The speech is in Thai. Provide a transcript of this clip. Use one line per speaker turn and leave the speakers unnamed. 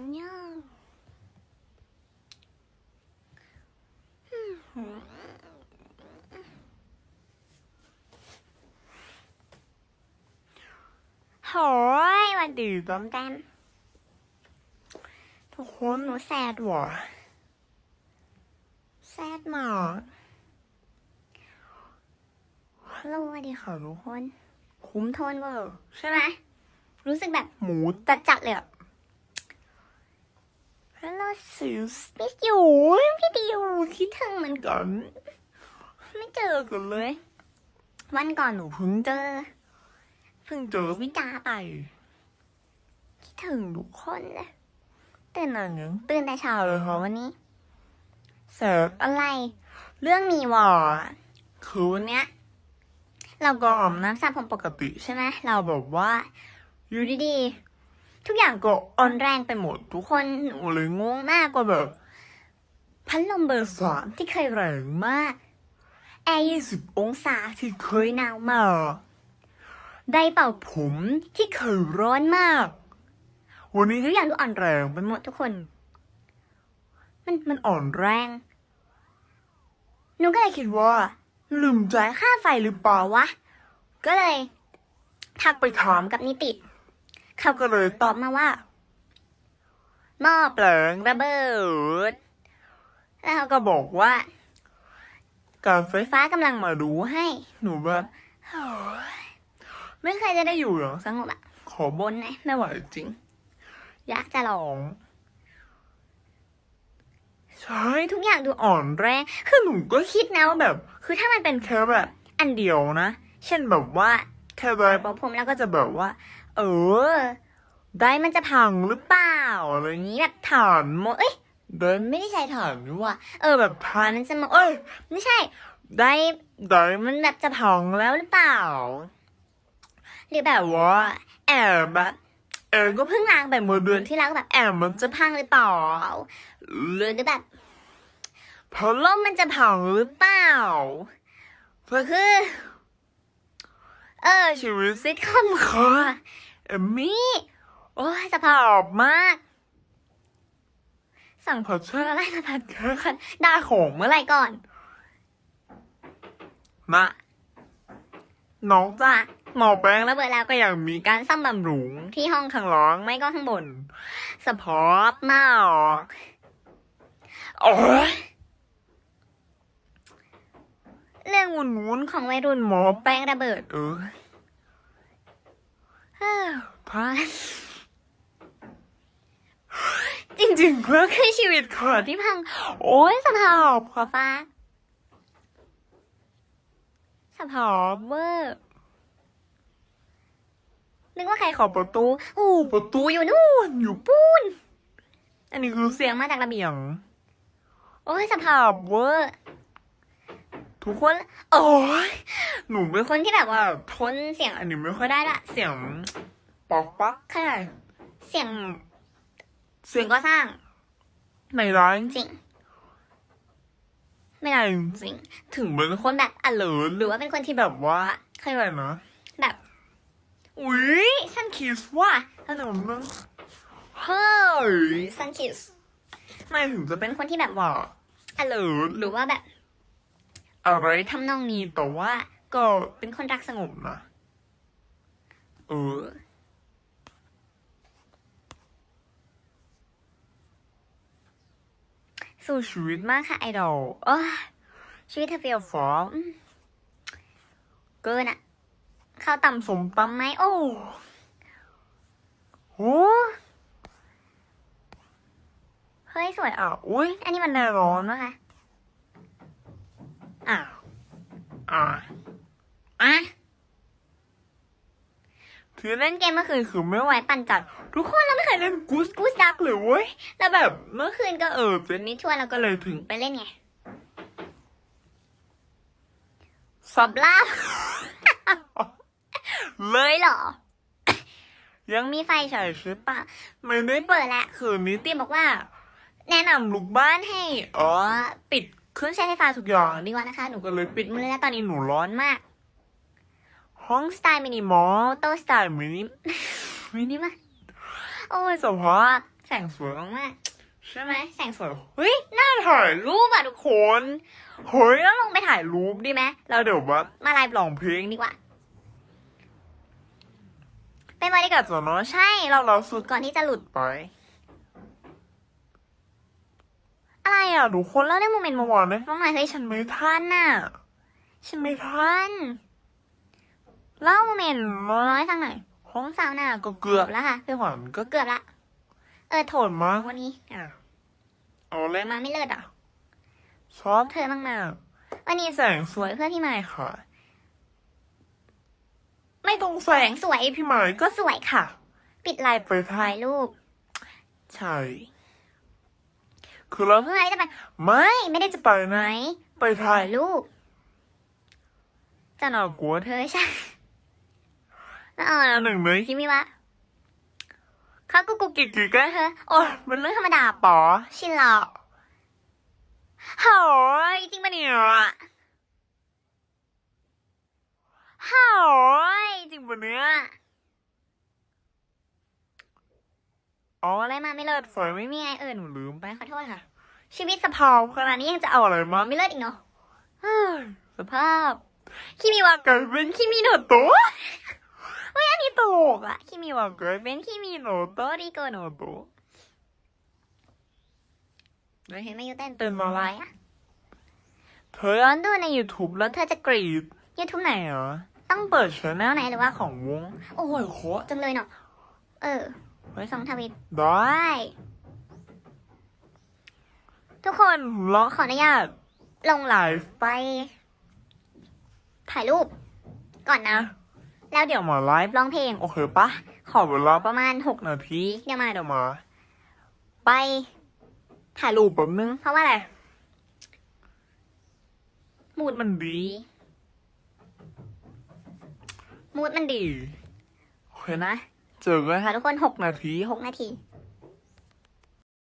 안 녕. Thôi, mà đi tóm tan. Thôi khốn nó sad quá. Sad mà. Hello สวัสดีค่ะทุกคน คุ้มโทนเวอร์ใช่ไหมรู้สึกแบบหมูจัดจัดๆเลยอะ Hello sis miss you พี่ดิวคิดถึงเหมือนกันไม่เจอกันเลย วันก่อนหนูเพิ่งเจอเพิ่งเจอพี่จาไปคิดถึงทุกคนเลยตื่นนอนยังตื่นแต่เช้าเลยเหรอวันนี้ เสิร์ฟอะไร เรื่องมีวอร์คือวันเนี้ย เราก็ออมน้ำสระผมปกติใช่ไหมเราแบบว่าอยู่ดีๆ ทุกอย่างก็อ่อนแรงไปหมด ทุกคนหนูเลยงงมากกว่าแบบพัดลมเบอร์สามที่เคยแรงมากแอร์ยี่สิบองศาที่เคยหนาวมากได้เป่าผมที่เคยร้อนมาก วันนี้ทุกอย่างดูอ่อนแรงไปหมดทุกคน มันมันอ่อนแรงหนูก็เลยคิดว่าลืมจ่ายค่าไฟหรือเปล่าวะ ก็เลยทักไปถามกับนิติ เขาก็เลยตอบมาว่าหม้อเปลิงระเบิด แล้วเขาก็บอกว่าการไฟฟ้ากำลังมาดูให้ หนูแบบโอ้ยไม่เคยจะได้อยู่หรอสงบอะขอบนนะไม่ไหวจริง อยากจะลองใช่ทุกอย่างดูอ่อนแรงคือหนูก็คิดนะว่าแบบ คือถ้ามันเป็นแค่แบบอันเดียวนะ เช่นแบบว่าแค่แบบบอกผมแล้วก็จะแบบว่า เออได้มันจะพังหรือเปล่าอะไรอย่างนี้แบบฐานมเอ้ยเดินไม่ได้ใช้ฐานว่าเออแบบฐานมันจะมาเอ้ยไม่ใช่ได้ได้มันแบบจะพังแล้วหรือเปล่าหรือแบบว่าแอบแบบเออก็เพิ่งล้างไปเมื่อเดือนที่แล้วก็แบบแอบมันจะพังหรือเปล่าหรือแบบพัดลมมันจะพังหรือเปล่าเพื่อคือ เออชีวิตซิทคอมคอ มมี่โอ้ยสภาพมาก สั่งผัดช่วยอะไรมาผัดเกินได้ของเมื่อไหร่ก่อน มาน้องจ้าหมอแปลงแล้วเบอร์แล้วก็ยังมีการซ่อมบำรุงที่ห้องข้างล่างไม่ก็ข้างบน สปอร์ตมากโอ้ยเรื่องวุ่นวุ่นๆของวัยรุ่นหมอแป้งระเบิด เออเฮ้อพระ จริงๆก็คือชีวิตขอที่พัง โอ้ยสภาพขอฟ้าสภาพเวอร์นึกว่าใครขอประตูโอ้ประตูอยู่นู่นอยู่ปูนอันนี้คือเสียงมาจากระเบียง โอ้ยสภาพเวอร์ ทุกคน โอ้ยหนูเป็นคนที่แบบว่าทนเสียงอันนี้ไม่ค่อยได้ละ เสียงปอกปักแค่เสียง เสียงก็สร้าง ไม่ร้ายจริง ไม่ได้จริงๆถึงเป็นคนแบบอเลิร์หรือว่าเป็นคนที่แบบว่าใครแบบนะแบบ อุ๊ยสันคิสว่ะฮัลโหลมึงเฮ้ยสันคิสไม่ถึงจะเป็นคนที่แบบว่าอเลิร์หรือว่าแบบ อะไรทำนองนี้แต่ว่าก็เป็นคนรักสงบนะเออสู้ชีวิตมากค่ะไอดอลเอ้ยชีวิตเธอเฟียฟอร์มเกินอะข้าวต่ำสมตำไหมโอ้โหเฮ้ย สวยอะอุ้ยอันนี้มันร้อนมากค่ะ อะอะอะคือเล่นเกมเมื่อคืนคือไม่ไหวปั่นจัดทุกคนเราไม่เคยเล่นกูสกูสดักเลยเว้ยแล้วแบบเมื่อคืนก็เออเป็นนิชวนเราก็เลยถึงไปเล่นไงสอบลาบเลยเหรอ ยังมีไฟฉายใช่ปะไม่ได้เปิดแหละคือนิติบอกว่า แนะนำลูกบ้านให้อ๋อปิด เครื่องใช้ไฟฟ้าทุกอย่างดีกว่านะคะ หนูก็เลยปิดมันแล้วตอนนี้หนูร้อนมาก ห้องสไตล์มินิมอลโตสไตล์มินิมินิมาโอ้ยสภาพแสงสวยมากใช่ไหมแสงสวยเฮ้ยน่าถ่ายรูปอะทุกคนเฮ้ยแล้วลงไปถ่ายรูปดีไหมเราเดี๋ยวว่ามาไลฟ์ร้องเพลงดีกว่าเป็นบรรยากาศส่วนน้อยใช่ เราเราสุดก่อนที่จะหลุดไป อะไรอะทุกคนแล้วได้โมเมนต์เมาวานเลยน้องนายเฮ้ยฉันไม่ทันน่ะ ฉันไม่ทันเล่าโมเมนต์น้อยฟังหน่อยห้องสาวน่ะก็เกือบแล้วค่ะพี่ขวัญก็เกือบละ เออโถนมากวันนี้อะเอาเล่นมาไม่เลิศอะชอบเธอมากๆวันนี้แสงสวยเพื่อพี่ใหม่ค่ะ ไม่ตรงแสงสวยพี่ใหม่ก็สวยค่ะ ปิดไลน์ไปถ่ายรูปใช่ คือเราเพื่อนจะไปไม่ไม่ได้จะไปไหนไปถ่ายรูปจะหนอกลัวเธอใช่แล้วเอาหนึ่งเลยคิดมิวะเขากุกกุกกิกกิกกันเธอโอ้ยมันเรื่องธรรมดาปอชินแล้วโหยจริงปะเนี่ยโหยจริงปะเนี่ย อ๋ออะไรมาไม่เลิศฝอยไม่มีไงเออหนูลืมไปขอโทษค่ะ ชีวิตสะเพาขนาดนี้ยังจะเอาอะไรมาไม่เลิศอีกเนาะเฮ้ยสภาพคิมิวะเกิดเป็นคิมิโนโตะเฮ้ยอันนี้ตลกอะคิมิวะเกิดเป็นคิมิโนโตะริโกโนโตะเราเห็นไหมยูเต้นตื่นมาอะไรอะเธอย้อนดูใน YouTube แล้วเธอจะกรีด YouTube ไหนเหรอ ต้องเปิดช anel ไหนหรือว่าของวง โอ้ยโคตรจังเลยเนาะเออ ไว้ส่องทวิตได้ทุกคนเราขออนุญาตลงไลฟ์ไป ถ่ายรูป ก่อนนะ แล้วเดี๋ยวมาไลฟ์ร้องเพลง โอเคปะ ขอเวลาประมาณหกนาทีเดี๋ยวมาเดี๋ยวมาไปถ่ายรูปแป๊บนึง เพราะว่าอะไรมูดมันดีมูดมันดีโอเคนะ เจอกันค่ะทุกคนหกนาที หกนาที